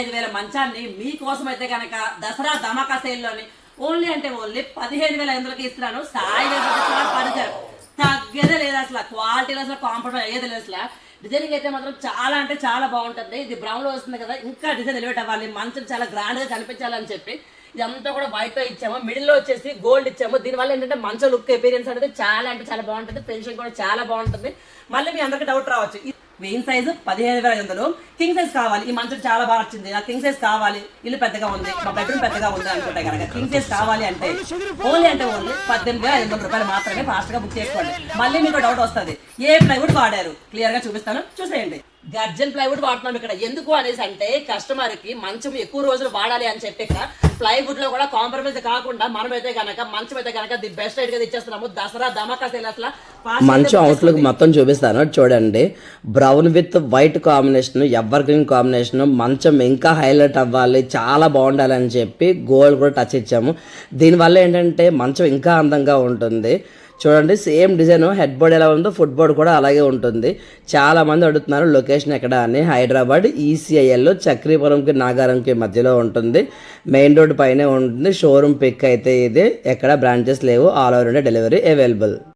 ఐదు వేల మంచాన్ని మీకోసం అయితే కనుక దసరా ధమాకా సేల్లోని ఓన్లీ అంటే ఓన్లీ పదిహేను వేల ఐదు ఇస్తున్నాను. సాయి పరిచయం తగ్గేదే లేదు అసలు. క్వాలిటీలో అసలు కాంప్రమైజ్ అయ్యేది లేదు అసలు. డిజైనింగ్ అయితే మాత్రం చాలా అంటే చాలా బాగుంటుంది. ఇది బ్రౌన్లో వస్తుంది కదా ఇంకా డిజైన్ ఎలివేట్ అవ్వాలి. మంచం చాలా గ్రాండ్గా కనిపించాలని చెప్పి ఇదంతా కూడా వైట్లో ఇచ్చాము. మిడిల్లో వచ్చేసి గోల్డ్ ఇచ్చాము. దీనివల్ల ఏంటంటే మంచం లుక్ ఎపీరియన్స్ అనేది చాలా అంటే చాలా బాగుంటుంది. ఫినిషింగ్ కూడా చాలా బాగుంటుంది. మళ్ళీ మీ అందరికి డౌట్ రావచ్చు. వెయిన్ సైజు పదిహేను వేల ఐదు వందలు. కింగ్ సైజ్ కావాలి. ఈ మంచం చాలా బాగా నచ్చింది. నాకు కింగ్ సైజ్ కావాలి. ఇల్లు పెద్దగా ఉంది. మా బెడ్రూమ్ పెద్దగా ఉంది అనుకుంటే కనుక కింగ్ సైజ్ కావాలి అంటే ఓన్లీ అంటే ఓన్లీ పద్దెనిమిది వేల ఐదు వందల రూపాయలు మాత్రమే ఫాస్ట్గా బుక్ చేసుకోండి. మళ్ళీ మీకు డౌట్ వస్తుంది. ఏ ప్లైవుడ్ వాడారు? క్లియర్గా చూపిస్తాను. చూసేయండి. గర్జన్ ప్లైవుడ్ వాడుతున్నాం ఇక్కడ. ఎందుకు అనేసి అంటే కస్టమర్కి మంచం ఎక్కువ రోజులు వాడాలి అని చెప్పి ప్లైవుడ్లో కూడా కాంప్రమైజ్ కాకుండా మనం అయితే కనుక మంచం అయితే కనుక ది బెస్ట్ రేట్గా ఇచ్చేస్తున్నాము. దసరా ధమాకా సేల్ అసలు మంచం అవుట్లుక్ మొత్తం చూపిస్తాను. చూడండి. Brown with white combination evergreen combination మంచం ఇంకా హైలైట్ అవ్వాలి చాలా బాగుండాలని చెప్పి గోల్డ్ కూడా టచ్ ఇచ్చాము. దీనివల్ల ఏంటంటే మంచం ఇంకా అందంగా ఉంటుంది. చూడండి సేమ్ డిజైన్ హెడ్ బోర్డ్ ఎలా ఉందో ఫుట్ బోర్డ్ కూడా అలాగే ఉంటుంది. చాలా మంది అడుగుతున్నారు లొకేషన్ ఎక్కడ అని. హైదరాబాద్ ఈసీఐఎల్లో చక్రీపురంకి నాగారంకి మధ్యలో ఉంటుంది. మెయిన్ రోడ్ పైనే ఉంటుంది. షోరూమ్ పిక్ అయితే ఇది. ఎక్కడ బ్రాంచెస్ లేవు. All over delivery available